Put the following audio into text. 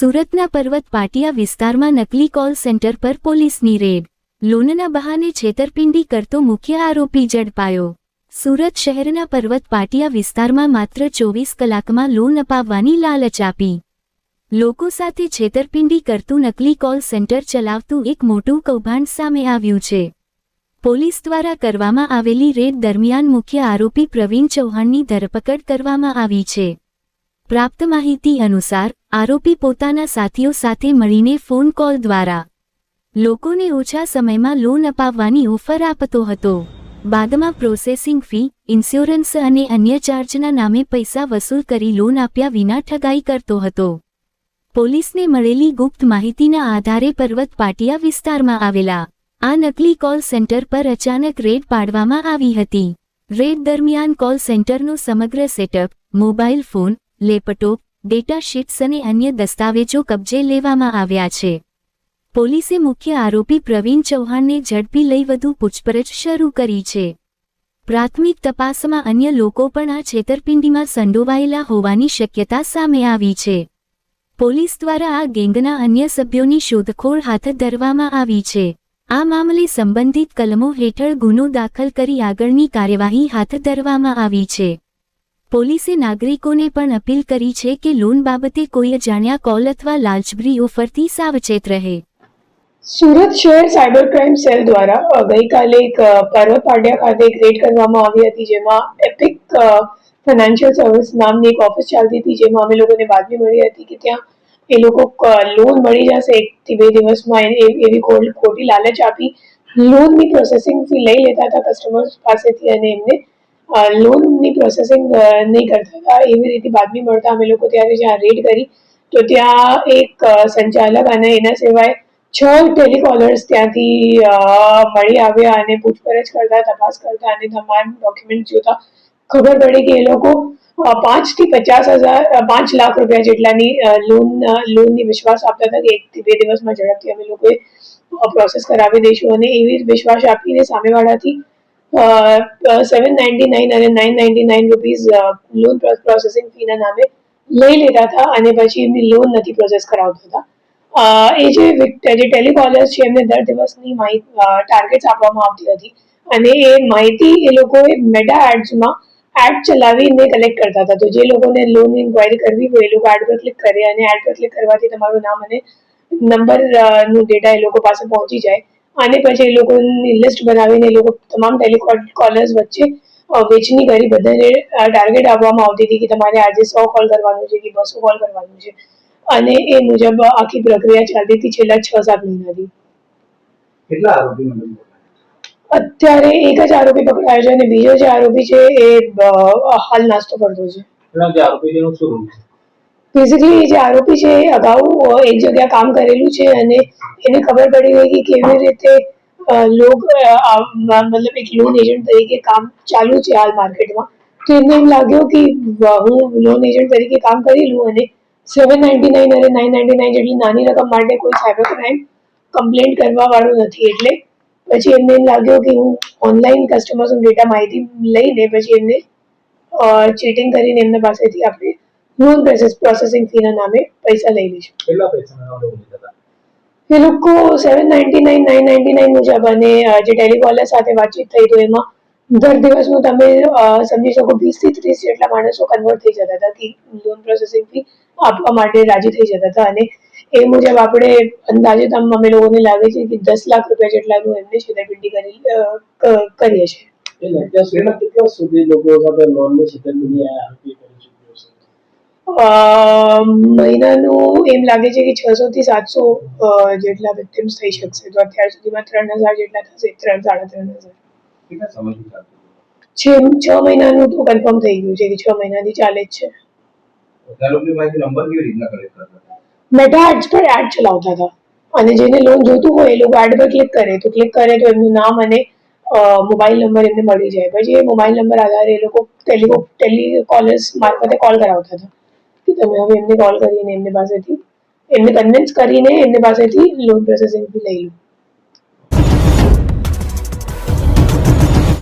સુરતના પર્વત પાટિયા વિસ્તારમાં નકલી કોલ સેન્ટર પર પોલીસની રેડ. લોનના બહાને છેતરપિંડી કરતો મુખ્ય આરોપી ઝડપાયો. સુરત શહેરના પર્વત પાટિયા વિસ્તારમાં માત્ર ચોવીસ કલાકમાં લોન અપાવવાની લાલચ આપી. લોકો સાથે છેતરપિંડી કરતું નકલી કોલ સેન્ટર ચલાવતું એક મોટું કૌભાંડ સામે આવ્યું છે. પોલીસ દ્વારા કરવામાં આવેલી રેડ દરમિયાન મુખ્ય આરોપી પ્રવીણ ચૌહાણની ધરપકડ કરવામાં આવી છે. પ્રાપ્ત માહિતી અનુસાર આરોપી પોતાના સાથીઓ સાથે મળીને ફોન કોલ દ્વારા લોકોને ઓછા સમયમાં લોન અપાવવાની ઓફર આપતો હતો. બાદમાં પ્રોસેસિંગ ફી, ઇન્સ્યોરન્સ અને અન્ય ચાર્જના નામે પૈસા વસૂલ કરી લોન આપ્યા વિના ઠગાઈ કરતો હતો. પોલીસને મળેલી ગુપ્ત માહિતીના આધારે પર્વત પાટિયા વિસ્તારમાં આવેલા આ નકલી કોલ સેન્ટર પર અચાનક રેડ પાડવામાં આવી હતી. રેડ દરમિયાન કોલ સેન્ટરનો સમગ્ર setup, mobile phone, laptop data sheets અને અન્ય દસ્તાવેજો કબજે લેવામાં આવ્યા છે. પોલીસે મુખ્ય આરોપી પ્રવીણ ચૌહાણને ઝડપી લઈ વધુ પૂછપરછ શરૂ કરી છે. પ્રાથમિક તપાસમાં અન્ય લોકો પણ આ છેતરપિંડીમાં સંડોવાયેલા હોવાની શક્યતા સામે આવી છે. પોલીસ દ્વારા આ ગેંગના અન્ય સભ્યોની શોધખોળ હાથ ધરવામાં આવી છે. આ મામલે સંબંધિત કલમો હેઠળ ગુનો દાખલ કરી આગળની કાર્યવાહી હાથ ધરવામાં આવી છે. પોલીસે નાગરિકોને પણ અપીલ કરી છે કે લોન બાબતે કોઈ અજાણ્યા કોલ અથવા લાલચભરી ઓફરથી સાવચેત રહે. સુરત શહેર સાયબર ક્રાઇમ સેલ દ્વારા ગઈકાલે એક પર્વ પાટિયા ખાતે રેડ કરવામાં આવી હતી જેમાં એપિક ફાઇનાન્શિયલ સર્વિસ નામની એક ઓફિસ ચાલતી હતી જેમાં અમે લોકોને બાતમી મળી હતી કે ત્યાં એ લોકો લોન મળી જશે એકથી બે દિવસમાં એવી ખોટી લાલચ આપી લોનની પ્રોસેસિંગ ફી લઈ લેતા હતા કસ્ટમર્સ પાસેથી અને એમને લોનની પ્રોસેસિંગ નહીં કરતા હતા. એવી રીતે બાતમી મળતા અમે લોકો ત્યારે જ્યાં રેડ કરી, તો ત્યાં એક સંચાલક અને એના સિવાય છ ટેલિકોલર્સ ત્યાંથી મળી આવ્યા અને પૂછપરછ કરતા, તપાસ કરતા અને તમામ ડોક્યુમેન્ટ જોતા. ખબર પડી કે એ લોકો પાંચ પાંચથી પચાસ હજાર પાંચ લાખ રૂપિયા જેટલાની લોન લોનની વિશ્વાસ આપતા હતા કે એકથી બે દિવસમાં ઝડપથી અમે લોકોએ પ્રોસેસ કરાવી દઈશું. અને એવી વિશ્વાસ આપીને સામેવાળાથી અને લોન પ્રોસેસિંગ ફીના નામે લઈ લેતા હતા અને પછી એમની લોન નથી પ્રોસેસ કરાવતા હતા. એ જે જે ટેલિકોલર્સ છે, એમને દર દિવસની માહિતી ટાર્ગેટ્સ આપવામાં આવતી હતી. અને એ માહિતી એ લોકોએ મેટા એડ્સમાં એડ ચલાવીને કલેક્ટ કરતા હતા. તો જે લોકોને લોન ઇન્ક્વાયરી કરવી હોય, એ લોકો એડ પર ક્લિક કરે અને એડ પર ક્લિક કરવાથી તમારું નામ અને નંબરનું ડેટા એ લોકો પાસે પહોંચી જાય. અને પછી એ લોકોની લિસ્ટ બનાવીને એ લોકો તમામ ટેલિકોલર્સ વચ્ચે વેચની કરી. બધાને ટાર્ગેટ આપવામાં આવતી હતી કે તમારે આજે સો કોલ કરવાનું છે કે બસો કોલ કરવાનું છે. અને એ મુજબ આખી પ્રક્રિયા ચાલતી હતી છેલ્લા છ સાત મહિનાથી. કેટલા આરોપી અત્યારે એક જ આરોપી પકડાયો છે અને બીજો જે આરોપી છે એ હાલ નાસ્તો કરતો આરોપી છે? બેઝિકલી જે આરોપી છે, એ અગાઉ એક જગ્યા કામ કરેલું છે અને એને ખબર પડી ગઈ કે કેવી રીતે લોક મતલબ એક લોન એજન્ટ તરીકે કામ ચાલુ છે હાલ માર્કેટમાં. તો એમને એમ લાગ્યો કે હું લોન એજન્ટ તરીકે કામ કરી લઉં અને સેવન નાઇન્ટી નાઇન અને નાઇન નાઇન્ટી નાઇન જેટલી નાની રકમ માટે કોઈ સાયબર ક્રાઇમ કમ્પ્લેન્ટ કરવા વાળું નથી. એટલે પછી એમને એમ લાગ્યો કે હું ઓનલાઈન કસ્ટમર્સનો ડેટા માહિતી લઈને પછી એમને ચીટિંગ કરીને એમના પાસેથી આપણે લોન પ્રોસેસ પ્રોસેસિંગ ફીના નામે પૈસા લઈ લઈશું. કેટલા હતા એ લોકો seven ninety nine nine ninety nine મુજબ અને જે ટેલિકોલર સાથે વાતચીત થઈ તો એમાં દર દિવસનું તમે સમજી શકો વીસથી ત્રીસ જેટલા માણસો કન્વર્ટ થઈ જતા હતા કે લોન પ્રોસેસિંગ ફી આપવા માટે રાજી થઈ જતા હતા. અને એ મુજબ આપણે અંદાજે તમ અમે લોકોને લાગે છે કે દસ લાખ રૂપિયા જેટલાનું એમને છેતરપિંડી કરી કરીએ છીએ. કેટલા સુધી લોકો સાથે લોનની છેતરપિંડી આ આરોપી કરી ચૂક્યો છે અ, મહિનાનું એમ લાગે છે કે છસો થી સાતસો જેટલા વિક્ટિમ્સ થઈ શકશે. તો અત્યાર સુધીમાં ત્રણ હજાર જેટલા થશે ત્રણ સાડા ત્રણ હજાર. છ છ મહિનાનું તો કન્ફર્મ થઈ ગયું છે કે છ મહિનાથી ચાલે જ છે. મેટા એડ્સ પર એડ ચલાવતા હતા. અને જેને લોન જોતું હોય એ લોકો એડ પર ક્લિક કરે. તો ક્લિક કરે તો એમનું નામ અને મોબાઈલ નંબર એમને મળી જાય. પછી એ મોબાઈલ નંબર આધારે એ લોકો ટેલિકો ટેલિકોલર્સ મારફતે કોલ કરાવતા હતા. કે તમે હવે એમને કોલ કરીને એમની પાસેથી એમને કન્વિન્સ કરીને એમની પાસેથી લોન પ્રોસેસિંગથી લઈ લો